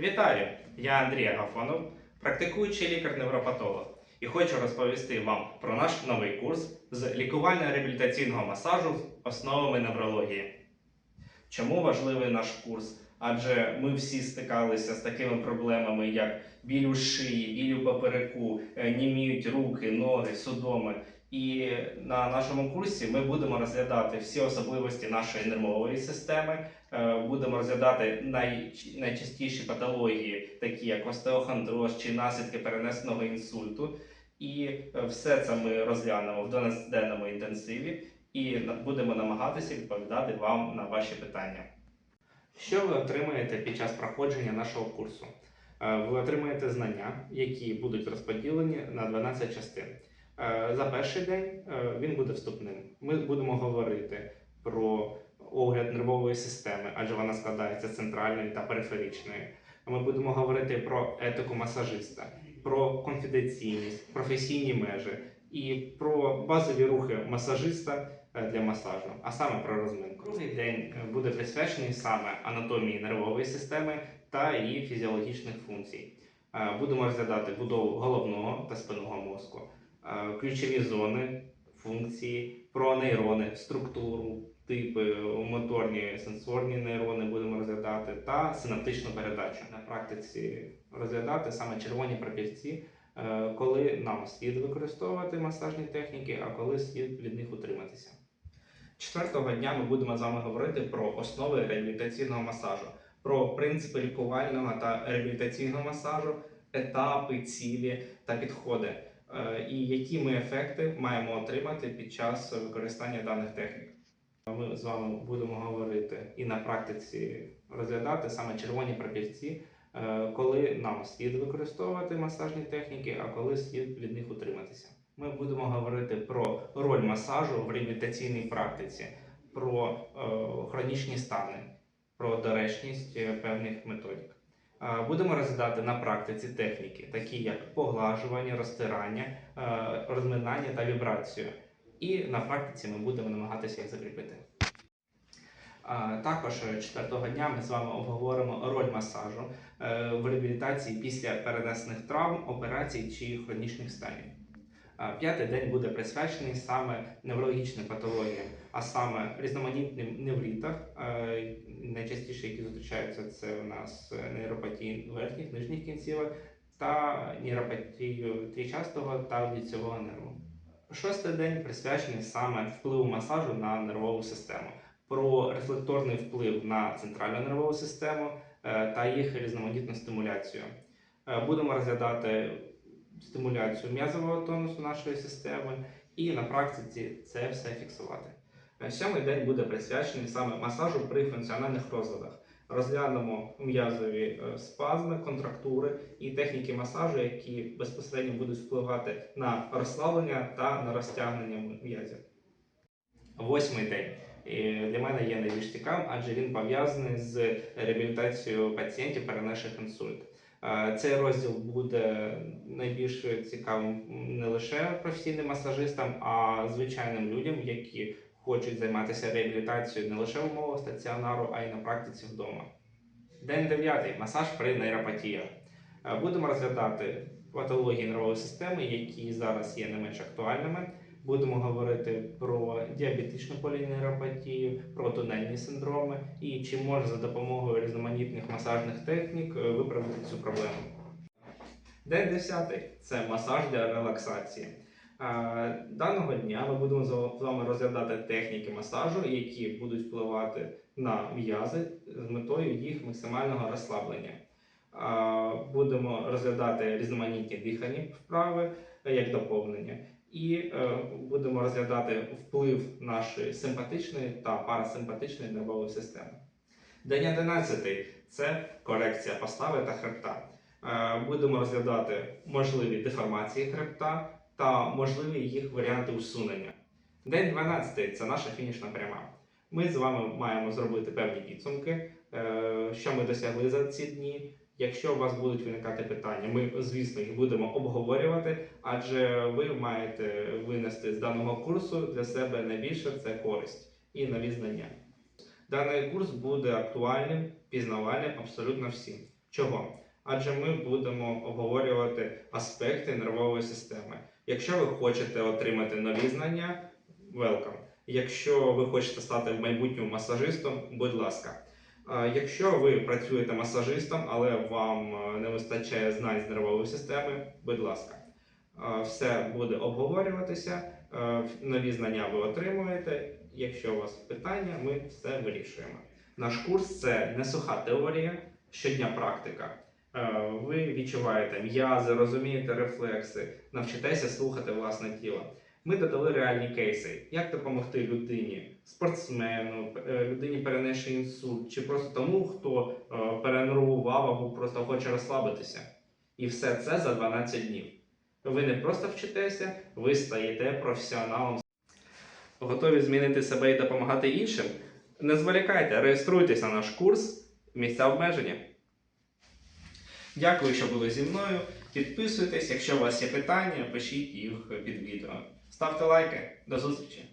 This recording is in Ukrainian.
Вітаю! Я Андрій Агафонов, практикуючий лікар-невропатолог, і хочу розповісти вам про наш новий курс з лікувально-реабілітаційного масажу з основами неврології. Чому важливий наш курс? Адже ми всі стикалися з такими проблемами, як біль у шиї, біль у попереку, е, німіють руки, ноги, судоми. І на нашому курсі ми будемо розглядати всі особливості нашої нервової системи, Е, будемо розглядати най, найчастіші патології, такі як остеохондроз чи наслідки перенесеного інсульту. І е, все це ми розглянемо в 12-денному інтенсиві і будемо намагатися відповідати вам на ваші питання. Що ви отримаєте під час проходження нашого курсу? Е, Ви отримаєте знання, які будуть розподілені на 12 частин. Е, За перший день е, він буде вступним. Ми будемо говорити про огляд нервової системи, адже вона складається з центральної та периферичної. Ми будемо говорити про етику масажиста, про конфіденційність, професійні межі і про базові рухи масажиста е, для масажу, а саме про розминку. Другий день буде присвячений саме анатомії нервової системи та її фізіологічних функцій. Будемо розглядати будову головного та спинного мозку, ключові зони, функції, про нейрони, структуру, типи, моторні сенсорні нейрони будемо розглядати та синаптичну передачу. На практиці розглядати саме червоні пропівці, е, коли нам слід використовувати масажні техніки, а коли слід від них утриматися. Четвертого дня ми будемо з вами говорити про основи реабілітаційного масажу, про принципи лікувального та реабілітаційного масажу, етапи, цілі та підходи, е, і які ми ефекти маємо отримати під час використання даних технік. Ми з вами будемо говорити і на практиці розглядати саме червоні пропівці, е, коли нам слід використовувати масажні техніки, а коли слід від них утриматися. Ми будемо говорити про роль масажу в реабілітаційній практиці, про е, хронічні стани, про доречність е, певних методик. Будемо розглядати на практиці техніки, такі як поглажування, розтирання, е, розминання та вібрацію. І на практиці ми будемо намагатися їх закріпити. Також четвертого дня ми з вами обговоримо роль масажу е, в реабілітації після перенесених травм, операцій чи хронічних станів. П'ятий день буде присвячений саме неврологічним патологіям, а саме різноманітним неврітах. Найчастіше, які зустрічаються, це у нас е, нейропатії верхніх нижніх кінцівок та нейропатію трічастого та ліцевого нерву. Шостий день присвячений саме впливу масажу на нервову систему, про рефлекторний вплив на центральну нервову систему е, та їх різноманітну стимуляцію. Е, Будемо розглядати стимуляцію м'язового тонусу нашої системи і на практиці це все фіксувати. Е, Сьомий день буде присвячений саме масажу при функціональних розладах. Розглянемо м'язові е, спазми, контрактури і техніки масажу, які безпосередньо будуть впливати на розслаблення та на розтягнення м'язів. Восьмий день І для мене є найбільш цікавим, адже він пов'язаний з реабілітацією пацієнтів, перенесших інсульт. Е, Цей розділ буде найбільш цікавим не лише професійним масажистам, а звичайним людям, які хочуть займатися реабілітацією не лише в умовах стаціонару, а й на практиці вдома. День дев'ятий масаж при нейропатіях. Е, Будемо розглядати патології нервової системи, які зараз є не менш актуальними. Будемо говорити про діабетичну полінейропатію, про тунельні синдроми і чи можна за допомогою різноманітних масажних технік е, виправити цю проблему. День 10 це масаж для релаксації. Даного дня ми будемо з вами розглядати техніки масажу, які будуть впливати на м'язи з метою їх максимального розслаблення. Будемо розглядати різноманітні дихальні вправи е, як доповнення, і е, будемо розглядати вплив нашої симпатичної та парасимпатичної нервової системи. День 11 це корекція постави та хребта. Е, Будемо розглядати можливі деформації хребта та можливі їх варіанти усунення. День 12 це наша фінішна пряма. Ми з вами маємо зробити певні підсумки, е, що ми досягли за ці дні. Якщо у вас будуть виникати питання, ми, звісно, їх будемо обговорювати, адже ви маєте винести з даного курсу для себе найбільше це користь і нові знання. Даний курс буде актуальним, пізнавальним абсолютно всім. Чого? Адже ми будемо обговорювати аспекти нервової системи. Якщо ви хочете отримати нові знання, welcome. Якщо ви хочете стати в майбутньому масажистом, будь ласка. Якщо ви працюєте масажистом, але вам е, не вистачає знань з нервової системи, будь ласка. Все буде обговорюватися, е, нові знання ви отримуєте. Якщо у вас питання, ми все вирішуємо. Наш курс це не суха теорія, щодня практика. Е, Ви відчуваєте м'язи, розумієте рефлекси, навчитеся слухати власне тіло. Ми додали реальні кейси, як допомогти людині, спортсмену, е, людині перенесши інсульт, чи просто тому, хто е, перенервував або просто хоче розслабитися. І все це за 12 днів. Ви не просто вчитеся, ви стаєте професіоналом. Готові змінити себе і допомагати іншим? Не зволікайте, реєструйтесь на наш курс місця обмеження. Дякую, що були зі мною. Підписуйтесь, якщо у вас є питання, пишіть їх під відео. Ставте лайки. До зустрічі!